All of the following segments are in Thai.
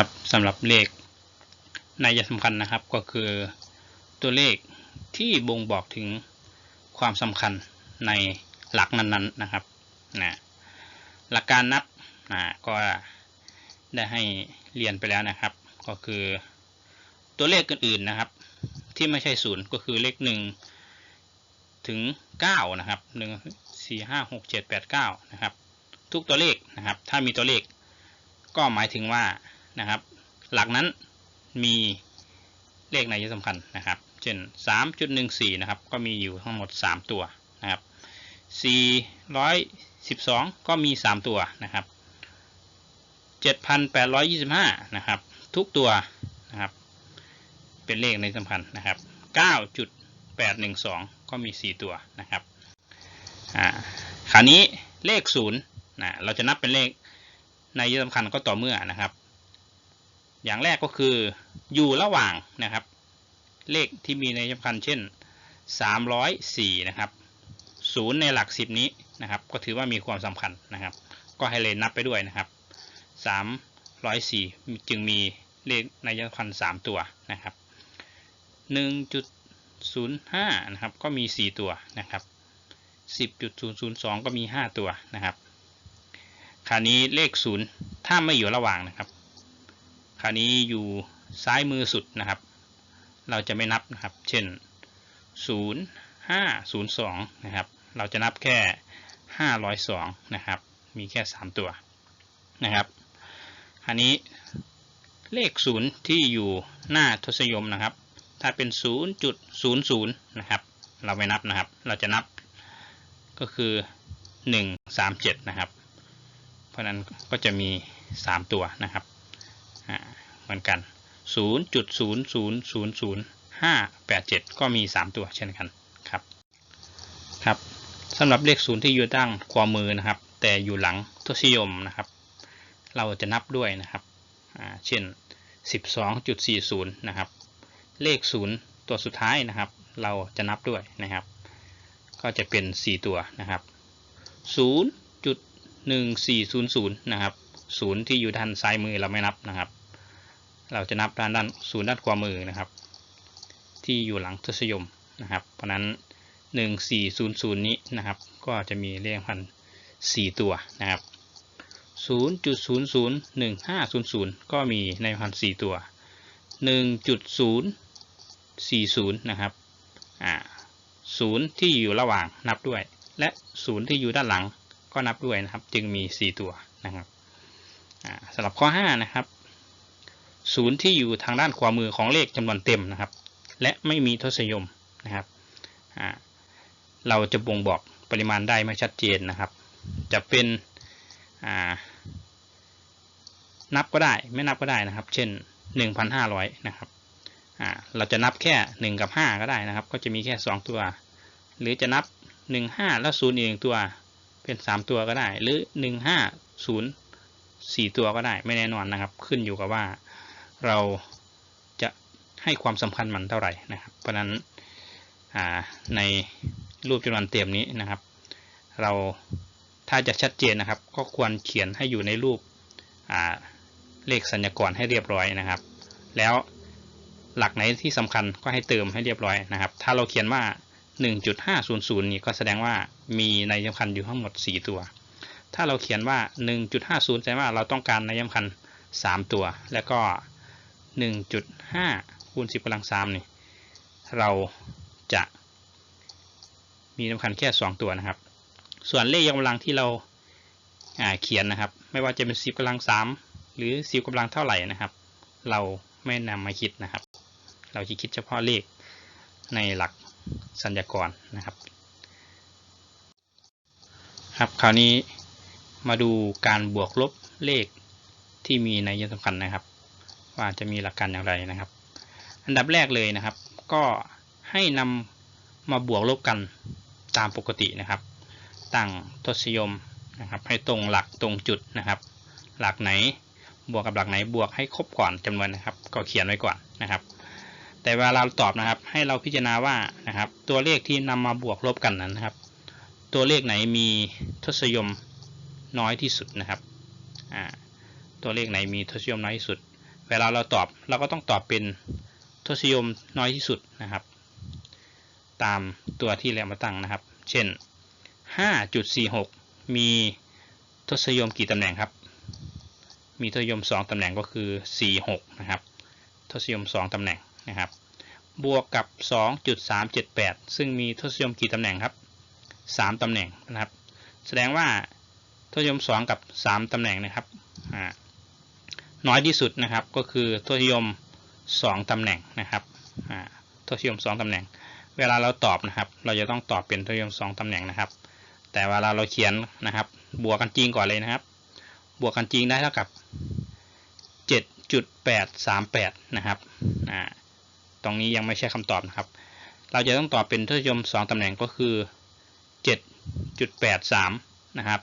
ครับสำหรับเลขนัยสำคัญนะครับก็คือตัวเลขที่บ่งบอกถึงความสำคัญในหลักนั้นๆนะครับนะหลักการนับนะก็ได้ให้เรียนไปแล้วนะครับ ก็คือตัวเลขอื่นๆนะครับ ที่ไม่ใช่ศูนย์ก็คือเลขหนึ่งถึงเก้านะครับหนึ่งสี่ห้าหกเจ็ดแปดเก้านะครับ ทุกตัวเลขนะครับ ถ้ามีตัวเลขก็หมายถึงว่า นะครับ หลักนั้นมีเลขในยสำคัญนะครับ เช่น 3.14 นะครับ ก็มีอยู่ทั้งหมด 3 ตัวนะครับ 412 ก็มี 3 ตัวนะครับ 7,825 นะครับ ทุกตัวนะครับ เป็นเลขในสำคัญนะครับ 9.812 ก็มี 4 ตัวนะครับอ่าคราวนี้เลข0นะเราจะนับเป็นเลขในยสำคัญก็ต่อเมื่อนะครับ อย่างแรกก็คืออยู่ระหว่างนะครับ เลขที่มีในสำคัญเช่น 304 นะครับ0ในหลัก 10 นี้นะครับ ก็ถือว่ามีความสำคัญนะครับ ก็ให้เลนนับไปด้วยนะครับ 304 จึงมีเลขในยสำคัญ 3 ตัวนะครับ 1.05 นะครับ ก็มี 4 ตัวนะครับ 10.002 ก็มี 5 ตัวนะครับคราวนี้เลข 0 ถ้าไม่อยู่ระหว่างนะครับาวนี้อยู่ซ้ายมือสุดนะครับ เราจะไม่นับนะครับ เช่น 0 5 0 2 นะครับ เราจะนับแค่ 502 นะครับ มีแค่ 3 ตัวนะครับคราวนี้เลข 0 ที่อยู่หน้าทศยมนะครับ ถ้าเป็น 0.00 นะครับ เราไม่นับนะครับ เราจะนับก็คือ 137 นะครับ เพราะนั้นก็จะมี 3 ตัวนะครับ เหมือนกัน 0.0000587 ก็มี 3 ตัวเช่นกันครับครับสำหรับเลขศูนย์ที่อยู่ตั้งขวามือนะครับ แต่อยู่หลังทศนิยมนะครับ เราจะนับด้วยนะครับเช่น 12.40 นะครับ เลขศูนย์ตัวสุดท้ายนะครับ เราจะนับด้วยนะครับ ก็จะเป็น 4 ตัวนะครับ 0.1400 นะครับ ศูนย์ที่อยู่ด้านซ้ายมือเราไม่นับนะครับ เราจะนับด้านด้านศูนย์ด้านขวามือนะครับ ที่อยู่หลังทศยมนะครับ เพราะนั้น 1400 นี้นะครับ ก็จะมีเลขพัน4ตัวนะครับ 0.001500 ก็มีในพัน4ตัว 1.040 นะครับอ่าศูนย์ที่อยู่ระหว่างนับด้วย และศูนย์ที่อยู่ด้านหลังก็นับด้วยนะครับ จึงมี 4 ตัวนะครับ สำหรับข้อ 5 นะครับศูนย์ที่อยู่ทางด้านขวามือของเลขจำนวนเต็มนะครับ และไม่มีทศนิยมนะครับ เราจะบ่งบอกปริมาณได้ไม่ชัดเจนนะครับ จะเป็นนับก็ได้ไม่นับก็ได้นะครับ เช่น 1,500 นะครับเราจะนับแค่ 1 กับ 5 ก็ได้นะครับ ก็จะมีแค่ 2 ตัว หรือจะนับ 1 5 แล้ว0อีกตัวเป็น 3 ตัวก็ได้ หรือ 1 5 0 4ตัวก็ได้ไม่แน่นอนนะครับ ขึ้นอยู่กับว่าเราจะให้ความสำคัญมันเท่าไหร่นะครับ เพราะนั้นในรูปจำนวนเต็มนี้นะครับ เราถ้าจะชัดเจนนะครับ ก็ควรเขียนให้อยู่ในรูปเลขสัญญากรให้เรียบร้อยนะครับ แล้วหลักไหนที่สำคัญก็ให้เติมให้เรียบร้อยนะครับ ถ้าเราเขียนว่า 1.500 นี่ก็แสดงว่ามีในสำคัญอยู่ทั้งหมด 4 ตัว ถ้าเราเขียนว่า 1.50 แสดงว่าเราต้องการในสำคัญ 3 ตัว แล้วก็ 1.5 คูณ 10กำลัง3นี่ เราจะมีสำคัญแค่ 2 ตัวนะครับ ส่วนเลขยกกำลังที่เราเขียนนะครับ ไม่ว่าจะเป็น 10กำลัง 3 หรือ 10กำลังเท่าไหร่นะครับ เราไม่นำมาคิดนะครับ เราจะคิดเฉพาะเลขในหลักสัญญากรนะครับ ครับ คราวนี้ มาดูการบวกลบเลขที่มีในยสำคัญนะครับ ว่าจะมีหลักการอย่างไรนะครับ อันดับแรกเลยนะครับ ก็ให้นำมาบวกลบกันตามปกตินะครับ ตั้งทศนิยมนะครับ ให้ตรงหลักตรงจุดนะครับ หลักไหนบวกกับหลักไหนบวกให้ครบก่อนจำนวนนะครับ ก็เขียนไว้ก่อนนะครับ แต่เวลาเราตอบนะครับ ให้เราพิจารณาว่านะครับ ตัวเลขที่นำมาบวกลบกันนั้นนะครับ ตัวเลขไหนมีทศนิยม น้อยที่สุดนะครับตัวเลขไหนมีทศนิยมน้อยที่สุด เวลาเราตอบเราก็ต้องตอบเป็นทศนิยมน้อยที่สุดนะครับ ตามตัวที่เรามาตั้งนะครับ เช่น 5.46 มีทศนิยมกี่ตำแหน่งครับ มีทศนิยม 2 ตำแหน่งก็คือ 46 นะครับ ทศนิยม 2 ตำแหน่งนะครับ บวกกับ 2.378 ซึ่งมีทศนิยมกี่ตำแหน่งครับ 3 ตำแหน่งนะครับ แสดงว่า ทศนิยม 2 กับ 3 ตำแหน่งนะครับน้อยที่สุดนะครับก็คือทศนิยม 2 ตำแหน่งนะครับทศนิยม 2 ตำแหน่ง เวลาเราตอบนะครับ เราจะต้องตอบเป็นทศนิยม 2 ตำแหน่งนะครับ แต่เวลาเราเขียนนะครับ บวกกันจริงก่อนเลยนะครับ บวกกันจริงได้เท่ากับ 7.838 นะครับตรงนี้ยังไม่ใช่คำตอบนะครับ เราจะต้องตอบเป็นทศนิยม 2 ตำแหน่งก็คือ 7.83 นะครับ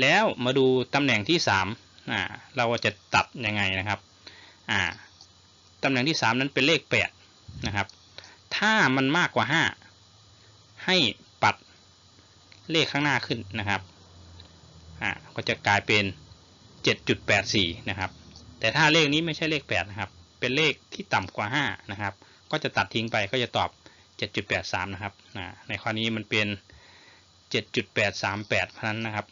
แล้วมาดูตำแหน่งที่3อ่าเราจะตัดยังไงนะครับอ่าตำแหน่งที่ 3 นั้นเป็นเลข8นะครับ ถ้ามันมากกว่า 5 ให้ปัดเลขข้างหน้าขึ้นนะครับอ่าก็จะกลายเป็น 7.84 นะครับ แต่ถ้าเลขนี้ไม่ใช่เลข 8 นะครับ เป็นเลขที่ต่ำกว่า 5 นะครับ ก็จะตัดทิ้งไปก็จะตอบ 7.83 นะครับในข้อนี้มันเป็น 7.838เพราะนั้นนะครับ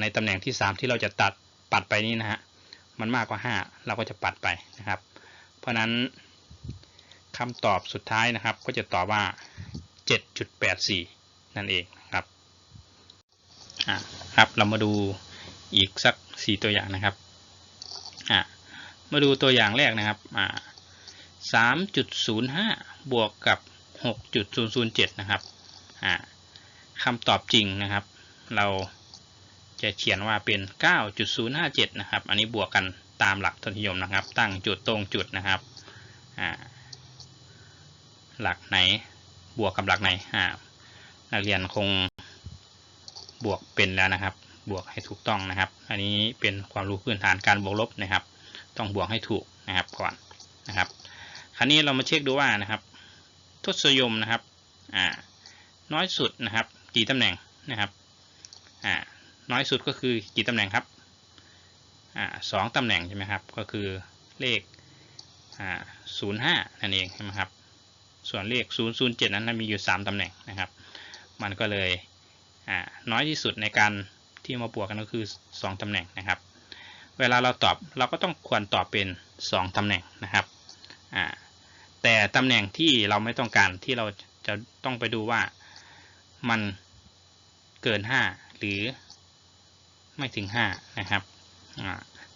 ในตำแหน่งที่ 3 ที่เราจะตัดปัดไปนี้นะฮะมันมากกว่า 5 เราก็จะปัดไปนะครับ เพราะนั้นคำตอบสุดท้ายนะครับ ก็จะตอบว่า 7.84 นั่นเองนะครับอ่าครับเรามาดูอีกสัก 4 ตัวอย่างนะครับอ่ามาดูตัวอย่างแรกนะครับอ่า3.05 บวกกับ 6.007 นะครับอ่าคำตอบจริงนะครับ เรา จะเขียนว่าเป็น 9.057 นะครับ อันนี้บวกกันตามหลักทศนิยมนะครับ ตั้งจุดตรงจุดนะครับหลักไหนบวกกับหลักไหนนักเรียนคงบวกเป็นแล้วนะครับ บวกให้ถูกต้องนะครับ อันนี้เป็นความรู้พื้นฐานการบวกลบนะครับ ต้องบวกให้ถูกนะครับก่อนนะครับ คราวนี้เรามาเช็คดูว่านะครับทศนิยมนะครับน้อยสุดนะครับกี่ตำแหน่งนะครับ น้อยสุดก็คือกี่ตำแหน่งครับอสองตำแหน่งใช่ไหมครับ ก็คือเลขศูนย์ห้านั่นเองใช่ไหมครับ ส่วนเลขศูนย์ศูนย์เจ็ดนั้นมีอยู่สามตำแหน่งนะครับ มันก็เลยน้อยที่สุดในการที่มาบวกกันก็คือสองตำแหน่งนะครับ เวลาเราตอบเราก็ต้องควรตอบเป็นสองตำแหน่งนะครับ แต่ตำแหน่งที่เราไม่ต้องการที่เราจะต้องไปดูว่ามันเกิน 5 หรือ ไม่ถึง5นะครับ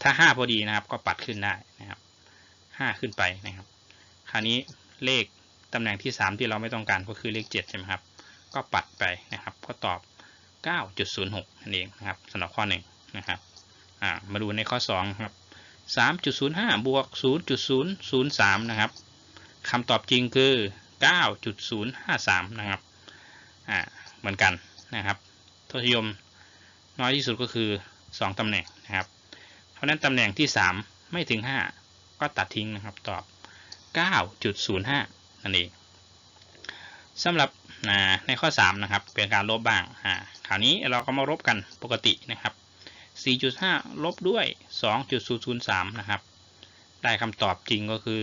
ถ้า5พอดีนะครับ ก็ปัดขึ้นได้นะครับ5ขึ้นไปนะครับ คราวนี้เลขตำแหน่งที่3ที่เราไม่ต้องการก็คือเลข7ใช่ไหมครับ ก็ปัดไปนะครับ ก็ตอบ9.06นั่นเองนะครับสำหรับข้อ1นะครับมาดูในข้อ2ครับ3.05บวก0.003นะครับคำตอบจริงคือ9.053นะครับอ่าเหมือนกันนะครับทศยม น้อยที่สุดก็คือ 2 ตำแหน่งนะครับ เพราะนั้นตำแหน่งที่ 3 ไม่ถึง 5 ก็ตัดทิ้งนะครับตอบ 9.05 นั่นเองสำหรับในข้อ 3 นะครับ เป็นการลบบ้างอ่าคราวนี้เราก็มาลบกันปกตินะครับ 4.5 ลบด้วย 2.003 นะครับ ได้คำตอบจริงก็คือ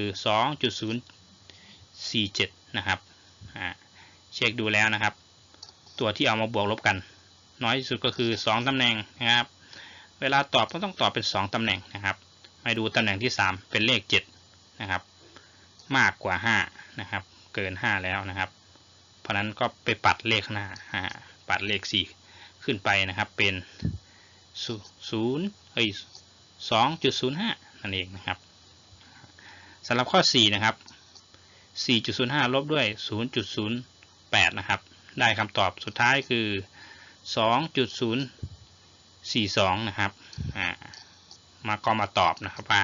2.047 นะครับเช็คดูแล้วนะครับ ตัวที่เอามาบวกลบกัน น้อยที่สุดก็คือ 2 ตำแหน่งนะครับ เวลาตอบก็ต้องตอบเป็น 2 ตำแหน่งนะครับมาดูตำแหน่งที่ 3 เป็นเลข 7 นะครับ มากกว่า 5 นะครับ เกิน 5 แล้วนะครับ เพราะนั้นก็ไปปัดเลขหน้าปัดเลข 4 ขึ้นไปนะครับ เป็น0เอ้ย2.05 นั่นเองนะครับสำหรับข้อ 4 นะครับ 4.05 ลบด้วย 0.08 นะครับ ได้คำตอบสุดท้ายคือ 2.042 นะครับมาก็มาตอบนะครับว่า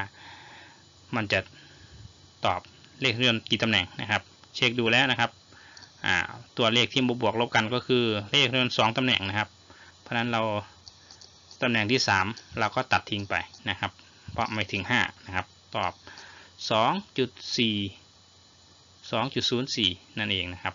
มันจะตอบเลขเรือนกี่ตำแหน่งนะครับ เช็คดูแล้วนะครับตัวเลขที่บวกลบกันก็คือเลขเรือน2ตำแหน่งนะครับ เพราะฉะนั้นเราตำแหน่งที่ 3 เราก็ตัดทิ้งไปนะครับ เพราะไม่ถึง 5 นะครับ ตอบ 2.4 2.04 นั่นเองนะครับ